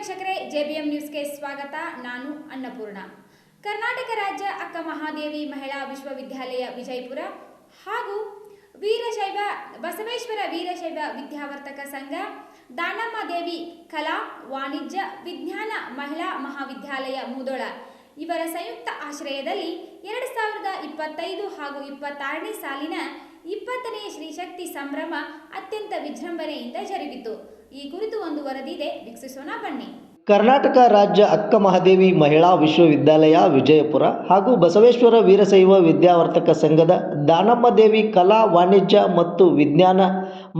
ವೀಕ್ಷಕರೇ, ಜೆಬಿಎಂ ನ್ಯೂಸ್ಗೆ ಸ್ವಾಗತ. ನಾನು ಅನ್ನಪೂರ್ಣ. ಕರ್ನಾಟಕ ರಾಜ್ಯ ಅಕ್ಕ ಮಹಾದೇವಿ ಮಹಿಳಾ ವಿಶ್ವವಿದ್ಯಾಲಯ ವಿಜಯಪುರ ಹಾಗೂ ವೀರಶೈವ, ಬಸವೇಶ್ವರ ವೀರಶೈವ ವಿದ್ಯಾವರ್ತಕ ಸಂಘ, ದಾನಮ್ಮ ದೇವಿ ಕಲಾ ವಾಣಿಜ್ಯ ವಿಜ್ಞಾನ ಮಹಿಳಾ ಮಹಾವಿದ್ಯಾಲಯ ಮುದೋಳ. ಇವರ ಸಂಯುಕ್ತ ಆಶ್ರಯದಲ್ಲಿ ಎರಡು ಸಾವಿರದ ಇಪ್ಪತ್ತೈದು ಹಾಗೂ ಇಪ್ಪತ್ತಾರನೇ ಸಾಲಿನ ಇಪ್ಪತ್ತನೇ ಶ್ರೀಶಕ್ತಿ ಸಂಭ್ರಮ ಅತ್ಯಂತ ವಿಜೃಂಭಣೆಯಿಂದ ಜರುಗಿತು. ಈ ಕುರಿತು ಒಂದು ವರದಿದೆ ವೀಕ್ಷಿಸೋಣ, ಬನ್ನಿ. ಕರ್ನಾಟಕ ರಾಜ್ಯ ಅಕ್ಕ ಮಹಾದೇವಿ ಮಹಿಳಾ ವಿಶ್ವವಿದ್ಯಾಲಯ, ವಿಜಯಪುರ ಹಾಗೂ ಬಸವೇಶ್ವರ ವೀರಶೈವ ವಿದ್ಯಾವರ್ತಕ ಸಂಘದ ದಾನಮ್ಮ ದೇವಿ ಕಲಾ ವಾಣಿಜ್ಯ ಮತ್ತು ವಿಜ್ಞಾನ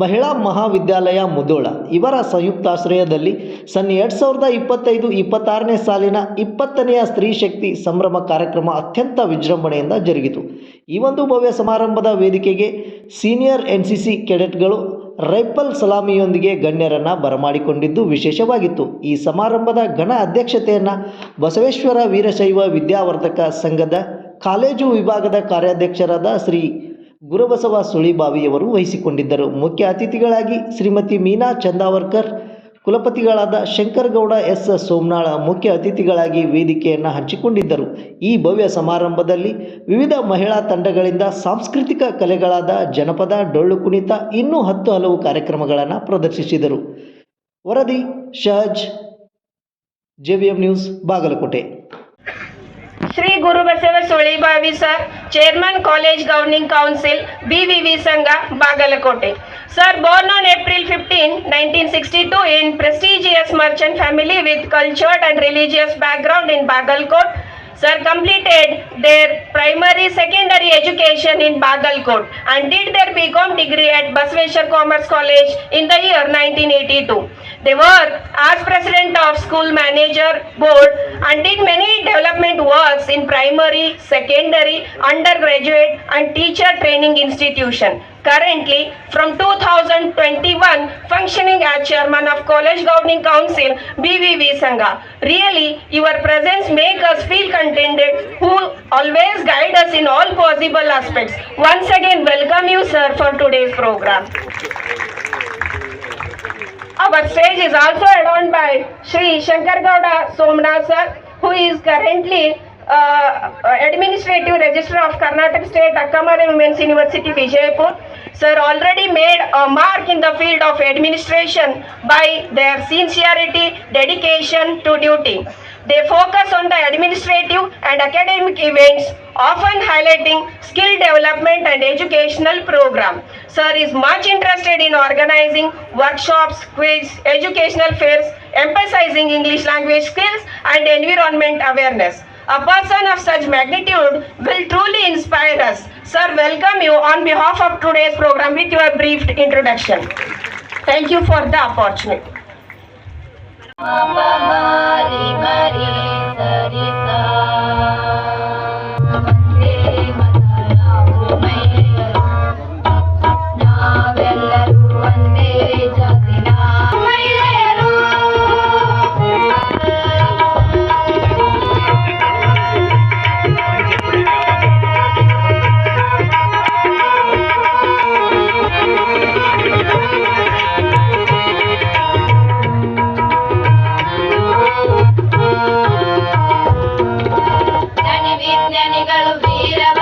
ಮಹಿಳಾ ಮಹಾವಿದ್ಯಾಲಯ, ಮುದೋಳ ಇವರ ಸಂಯುಕ್ತಾಶ್ರಯದಲ್ಲಿ ಸನ್ ಎರಡು ಸಾವಿರದ ಇಪ್ಪತ್ತೈದು ಇಪ್ಪತ್ತಾರನೇ ಸಾಲಿನ ಇಪ್ಪತ್ತನೆಯ ಸ್ತ್ರೀ ಶಕ್ತಿ ಸಂಭ್ರಮ ಕಾರ್ಯಕ್ರಮ ಅತ್ಯಂತ ವಿಜೃಂಭಣೆಯಿಂದ ಜರುಗಿತು. ಈ ಒಂದು ಭವ್ಯ ಸಮಾರಂಭದ ವೇದಿಕೆಗೆ ಸೀನಿಯರ್ ಎನ್ ಸಿ ಸಿ ಕೆಡೆಟ್ಗಳು ರೈಫಲ್ ಸಲಾಮಿಯೊಂದಿಗೆ ಗಣ್ಯರನ್ನು ಬರಮಾಡಿಕೊಂಡಿದ್ದು ವಿಶೇಷವಾಗಿತ್ತು. ಈ ಸಮಾರಂಭದ ಘನ ಅಧ್ಯಕ್ಷತೆಯನ್ನು ಬಸವೇಶ್ವರ ವೀರಶೈವ ವಿದ್ಯಾವರ್ಧಕ ಸಂಘದ ಕಾಲೇಜು ವಿಭಾಗದ ಕಾರ್ಯಾಧ್ಯಕ್ಷರಾದ ಶ್ರೀ ಗುರುಬಸವ ಸುಳಿಬಾವಿಯವರು ವಹಿಸಿಕೊಂಡಿದ್ದರು. ಮುಖ್ಯ ಅತಿಥಿಗಳಾಗಿ ಶ್ರೀಮತಿ ಮೀನಾ ಚಂದಾವರ್ಕರ್ ಕುಲಪತಿಗಳಾದ ಶಂಕರಗೌಡ ಎಸ್ ಸೋಮನಾಳ ಮುಖ್ಯ ಅತಿಥಿಗಳಾಗಿ ವೇದಿಕೆಯನ್ನು ಹಂಚಿಕೊಂಡಿದ್ದರು. ಈ ಭವ್ಯ ಸಮಾರಂಭದಲ್ಲಿ ವಿವಿಧ ಮಹಿಳಾ ತಂಡಗಳಿಂದ ಸಾಂಸ್ಕೃತಿಕ ಕಲೆಗಳಾದ ಜನಪದ, ಡೊಳ್ಳು ಕುಣಿತ, ಇನ್ನೂ ಹತ್ತು ಹಲವು ಕಾರ್ಯಕ್ರಮಗಳನ್ನು ಪ್ರದರ್ಶಿಸಿದರು. ವರದಿ, Shahaj JBM news, Bagalkote. Shri Gurubasava Sulibavi sir chairman college governing council BVV Sangha Bagalkote sir born on April 15, 1962 in prestigious merchant family with cultured and religious background in Bagalkot. Sir completed their primary secondary education in Bagalkot and did their BCom degree at Basveshwar Commerce College in the year 1982. They worked as president of school manager board and did many development works in primary, secondary, undergraduate and teacher training institution. Currently, from 2021, functioning as chairman of College Governing Council, BVV Sangha. Really, your presence make us feel contented, who always guide us in all possible aspects. Once again, welcome you, sir, for today's program. Our stage is also adorned by Sri Shankar Gowda Somnath sir, who is currently Administrative Registrar of Karnataka State Akkamara Women's University, Vijayapur. Sir already made a mark in the field of administration by their sincerity, dedication to duty. They focus on the administrative and academic events, often highlighting skill development and educational program. Sir is much interested in organizing workshops, quiz, educational fairs, emphasizing English language skills and environment awareness. A person of such magnitude will truly inspire us. Sir, welcome you on behalf of today's program with your brief introduction. Thank you for the opportunity. ಗಾಯಗಳು ವೀರವ